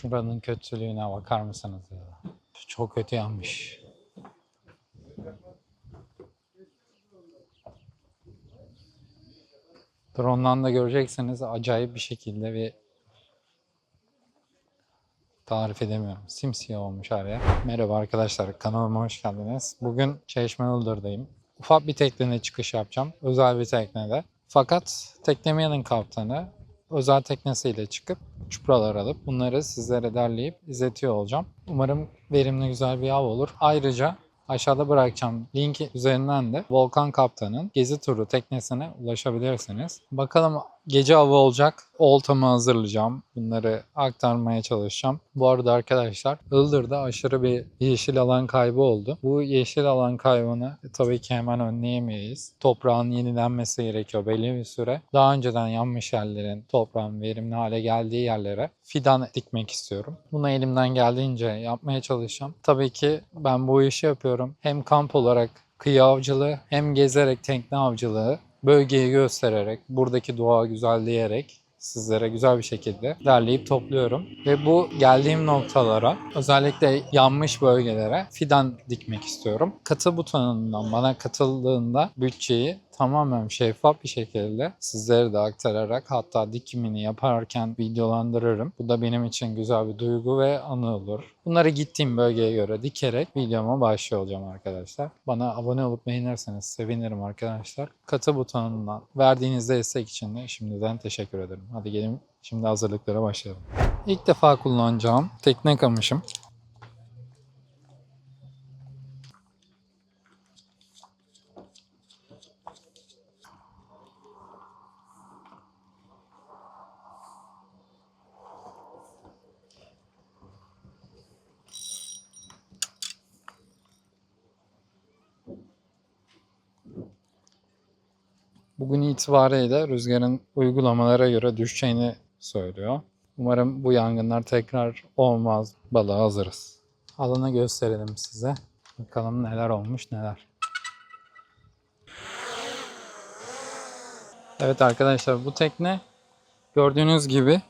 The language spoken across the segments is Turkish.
Şuranın kötülüğüne bakar mısınız ya? Çok kötü yanmış. Drone'dan da göreceksiniz acayip bir şekilde bir tarif edemiyorum. Simsiyah olmuş her yer. Merhaba arkadaşlar kanalıma hoş geldiniz. Bugün Çeşme Ildır'dayım. Ufak bir teknede çıkış yapacağım. Özel bir teknede. Fakat teknemeyenin kaptanı özel teknesiyle çıkıp çupralar alıp bunları sizlere derleyip izletiyor olacağım. Umarım verimli güzel bir av olur. Ayrıca aşağıda bırakacağım linki üzerinden de Volkan Kaptan'ın gezi turu teknesine ulaşabilirsiniz. Bakalım gece avı olacak. Oltamı hazırlayacağım. Bunları aktarmaya çalışacağım. Bu arada arkadaşlar Ildır'da aşırı bir yeşil alan kaybı oldu. Bu yeşil alan kaybını tabii ki hemen önleyemeyiz. Toprağın yenilenmesi gerekiyor belli bir süre. Daha önceden yanmış yerlerin toprağın verimli hale geldiği yerlere fidan dikmek istiyorum. Bunu elimden geldiğince yapmaya çalışacağım. Tabii ki ben bu işi yapıyorum. Hem kamp olarak kıyı avcılığı hem gezerek tekne avcılığı bölgeyi göstererek, buradaki doğa güzelleyerek sizlere güzel bir şekilde derleyip topluyorum. Ve bu geldiğim noktalara özellikle yanmış bölgelere fidan dikmek istiyorum. Katıl butonundan bana katıldığında bütçeyi tamamen şeffaf bir şekilde sizlere de aktararak hatta dikimini yaparken videolandırırım. Bu da benim için güzel bir duygu ve anı olur. Bunları gittiğim bölgeye göre dikerek videoma başlıyor olacağım arkadaşlar. Bana abone olup beğenirseniz sevinirim arkadaşlar. Katı butonundan verdiğiniz destek için de şimdiden teşekkür ederim. Hadi gelin şimdi hazırlıklara başlayalım. İlk defa kullanacağım tekne kamışım. Bugün itibariyle rüzgarın uygulamalara göre düşeceğini söylüyor. Umarım bu yangınlar tekrar olmaz. Balığa hazırız. Alanı gösterelim size. Bakalım neler olmuş neler. Evet arkadaşlar bu tekne gördüğünüz gibi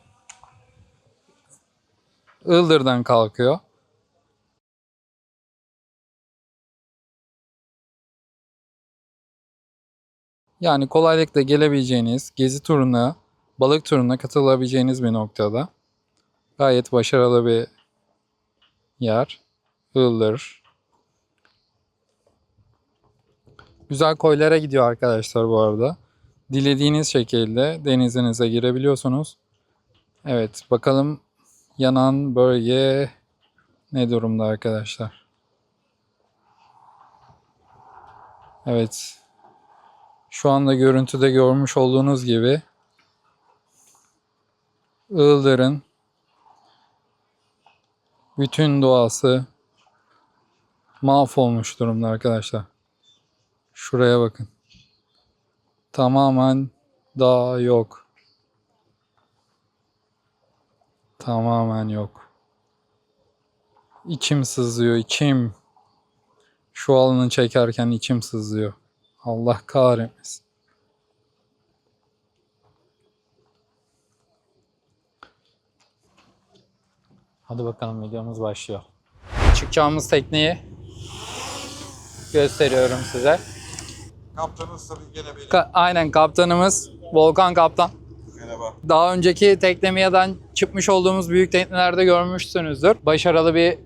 Ildır'dan kalkıyor. Yani kolaylıkla gelebileceğiniz gezi turuna, balık turuna katılabileceğiniz bir noktada. Gayet başarılı bir yer. Ildır. Güzel koylara gidiyor arkadaşlar bu arada. Dilediğiniz şekilde denizinize girebiliyorsunuz. Evet bakalım yanan bölge ne durumda arkadaşlar. Evet şu anda görüntüde görmüş olduğunuz gibi Ildır'ın bütün doğası mahvolmuş durumda arkadaşlar. Şuraya bakın. Tamamen dağ yok. Tamamen yok. İçim sızlıyor, içim. Şu alanı çekerken içim sızlıyor. Allah kahretmesin. Hadi bakalım videomuz başlıyor. Çıkacağımız tekneyi gösteriyorum size. Kaptanız tabii gene benim. Ka- aynen kaptanımız Volkan Kaptan. Merhaba. Daha önceki teklemiyeden çıkmış olduğumuz büyük teknelerde görmüşsünüzdür. Başarılı bir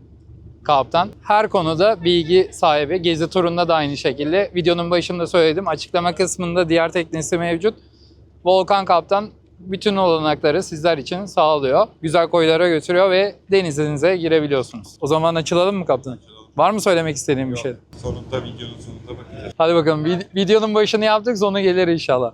kaptan. Her konuda bilgi sahibi. Gezi turunda da aynı şekilde. Videonun başında söyledim. Açıklama kısmında diğer teknesi mevcut. Volkan Kaptan bütün olanakları sizler için sağlıyor. Güzel koylara götürüyor ve denizinize girebiliyorsunuz. O zaman açılalım mı kaptan? Var mı söylemek istediğin bir şey? Sonunda videonun sonunda bakacağız. Hadi bakalım. Vid- videonun başını yaptık. Sonu gelir inşallah.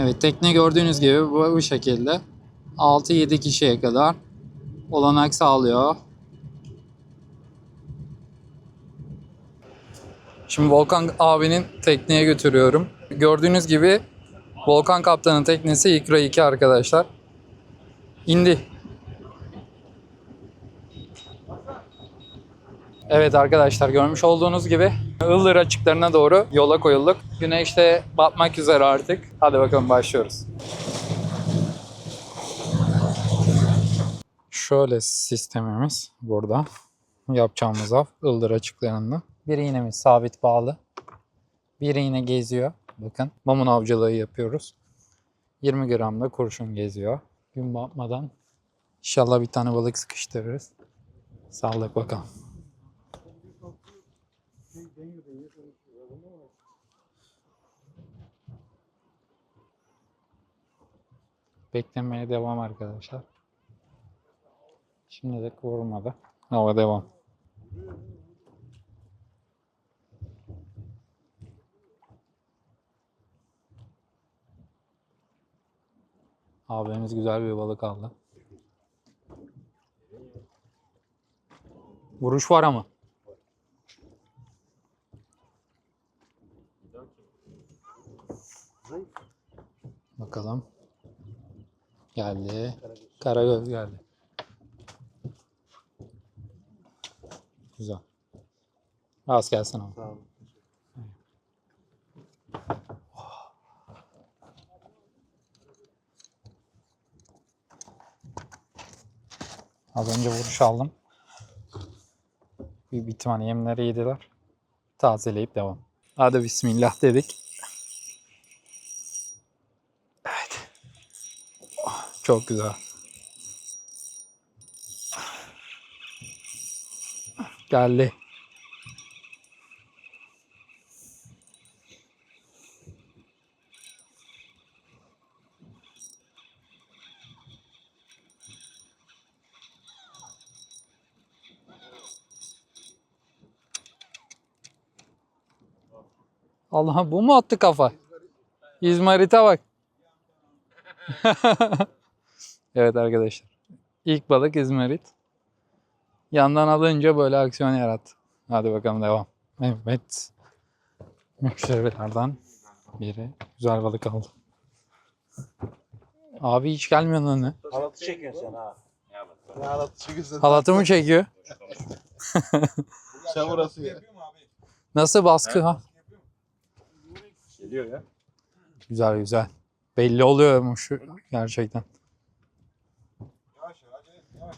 Evet tekne gördüğünüz gibi bu, bu şekilde 6-7 kişiye kadar olanak sağlıyor. Şimdi Volkan abinin tekneye götürüyorum. Gördüğünüz gibi Volkan Kaptan'ın teknesi İkra 2 arkadaşlar. İndi. Evet arkadaşlar görmüş olduğunuz gibi Ildır açıklarına doğru yola koyulduk. Güneş de batmak üzere artık. Hadi bakalım başlıyoruz. Şöyle sistemimiz burada. Yapacağımız av Ildır açıklarında. Bir iğnemiz sabit bağlı. Bir iğne geziyor. Bakın mamun avcılığı yapıyoruz. 20 gram da kurşun geziyor. Gün batmadan inşallah bir tane balık sıkıştırırız. Sağlık bakalım. Beklemeye devam arkadaşlar. Şimdi de vurmadı. Hava devam. Abimiz güzel bir balık aldı. Vuruş var ama. Bakalım. Geldi. Karagöz geldi. Güzel. Rast gelsin abi. Az önce vuruş aldım. Büyük bir ihtimalle yemleri yediler. Tazeleyip devam. Hadi bismillah dedik. Evet. Oh, Çok güzel. Geldi. Allah'ım bu mu attı kafa? İzmarit'e bak. evet arkadaşlar. İlk balık İzmarit. Yandan alınca böyle aksiyon yarattı. Hadi bakalım devam. Evet. Müşterilerden biri güzel balık aldı. Abi hiç gelmiyor lan ne? Halatı çekiyorsun sen ha. Ne halatı çekiyorsun? Halatı mı çekiyor? Sen burası ya. Nasıl baskı ha? Geliyor ya. Güzel güzel. Belli oluyormuş gerçekten.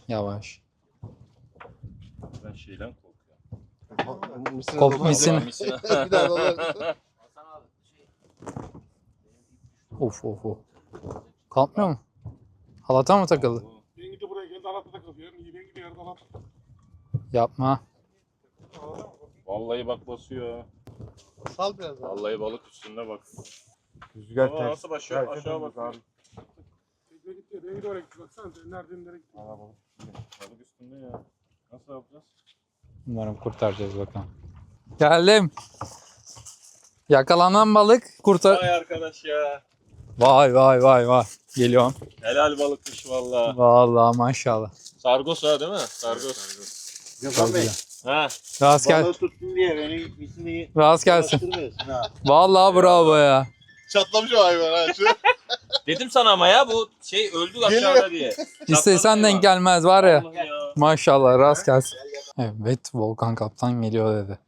Yavaş. Ben şeyden korkuyorum. Mısır Kop adamı- misin? Bir daha dolar. Of of of. Kalkmıyor mu? Halata mı takıldı? Ben gidi buraya geldi Alat'a takıldı. Ben gidi yerde Alat. Yapma. Vallahi bak basıyor. Sal biraz. Vallahi balık üstünde bak. Rüzgar Ama nasıl başlıyor? Aşağı bak. Ben gitti ben gidi oraya gitti. Baksana sen nereden nereye gitti. Balık üstünde ya. Nasıl yapacağız? Umarım kurtaracağız bakalım. Geldim. Yakalanan balık kurtar. Vay arkadaş ya. Vay vay vay vay. Geliyorum. Helal balıkmış valla. Vallahi maşallah. Sargos ha değil mi? Sargos. Çok güzel. Ha. Rast gel. Balığı tuttun diye beni gitmesini Rast gelsin. Vallahi bravo ya. Çatlamış o hayvan ha. Şu. Dedim sana ama ya bu şey öldü aşağıda diye. İstesen denk gelmez var ya. Allah ya. Maşallah rast gelsin. Evet Volkan Kaptan geliyor dedi.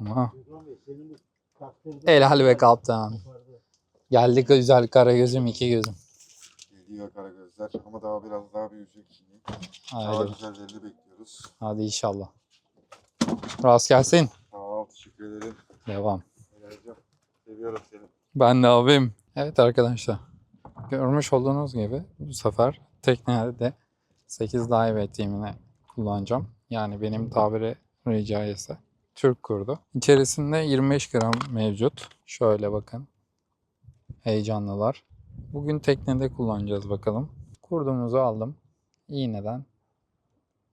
Ama helal be kaptan. Geldik güzel kara gözüm iki gözüm. Geliyor karagözler ama daha biraz daha büyüyecek şimdi. Daha Haydi, güzellerini bekliyoruz. hadi inşallah. Rast gelsin. Sağ ol teşekkür ederim. Devam. Helal'cim. Seviyorum seni. Ben de abim. Evet arkadaşlar. Görmüş olduğunuz gibi bu sefer teknede 8 dive timini kullanacağım. Yani benim tabiri caizse Türk kurdu. İçerisinde 25 gram mevcut. Şöyle bakın. Heyecanlılar. Bugün teknede kullanacağız bakalım. Kurdumuzu aldım. İğneden.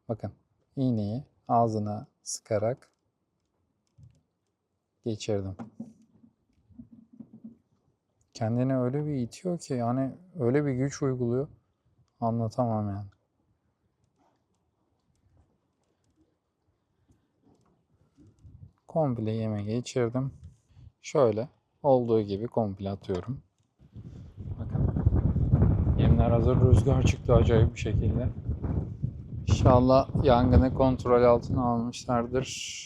Bakın iğneyi ağzına sıkarak geçirdim kendini öyle bir itiyor ki yani öyle bir güç uyguluyor. Anlatamam yani. Komple yeme geçirdim. Şöyle olduğu gibi komple atıyorum. Bakın. Yemler hazır. Rüzgar çıktı acayip bir şekilde. İnşallah yangını kontrol altına almışlardır.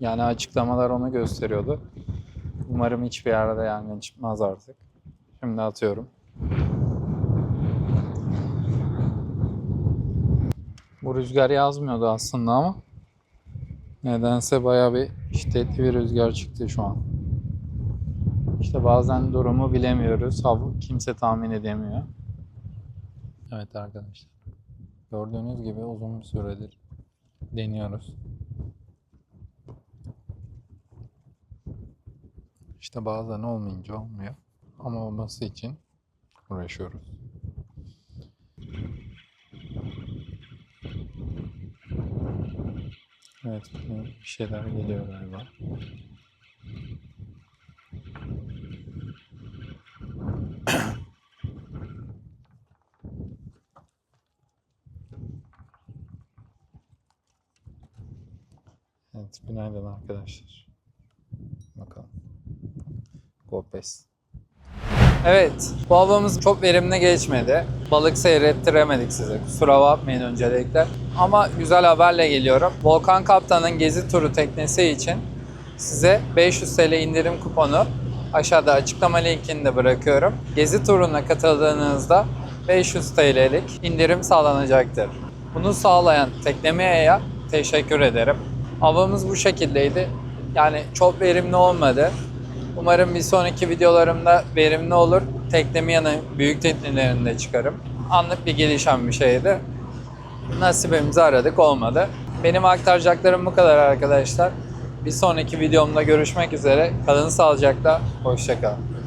Yani açıklamalar onu gösteriyordu. Umarım hiçbir yerde yangın çıkmaz artık. Şimdi atıyorum. Bu rüzgar yazmıyordu aslında ama nedense bayağı bir şiddetli bir rüzgar çıktı şu an. İşte bazen durumu bilemiyoruz. Kimse tahmin edemiyor. Evet arkadaşlar. Gördüğünüz gibi uzun bir süredir deniyoruz. İşte bazen olmayınca olmuyor. Ama olması için uğraşıyoruz. Evet, bir şeyler geliyor galiba. Evet, günaydın arkadaşlar. Bakalım. Gopes. Evet, bu avımız çok verimli geçmedi. Balık seyrettiremedik size. Kusura bakmayın öncelikle. Ama güzel haberle geliyorum. Volkan Kaptan'ın gezi turu teknesi için size 500 TL indirim kuponu aşağıda açıklama linkini de bırakıyorum. Gezi turuna katıldığınızda 500 TL'lik indirim sağlanacaktır. Bunu sağlayan Teknemeya'ya teşekkür ederim. Avımız bu şekildeydi. Yani çok verimli olmadı. Umarım bir sonraki videolarımda verimli olur. Teknemeya'nın büyük teknelerinde çıkarım. Anlık bir gelişen bir şeydi. Nasibimizi aradık olmadı. Benim aktaracaklarım bu kadar arkadaşlar. Bir sonraki videomda görüşmek üzere. Kalın sağlıcakla. Hoşçakalın.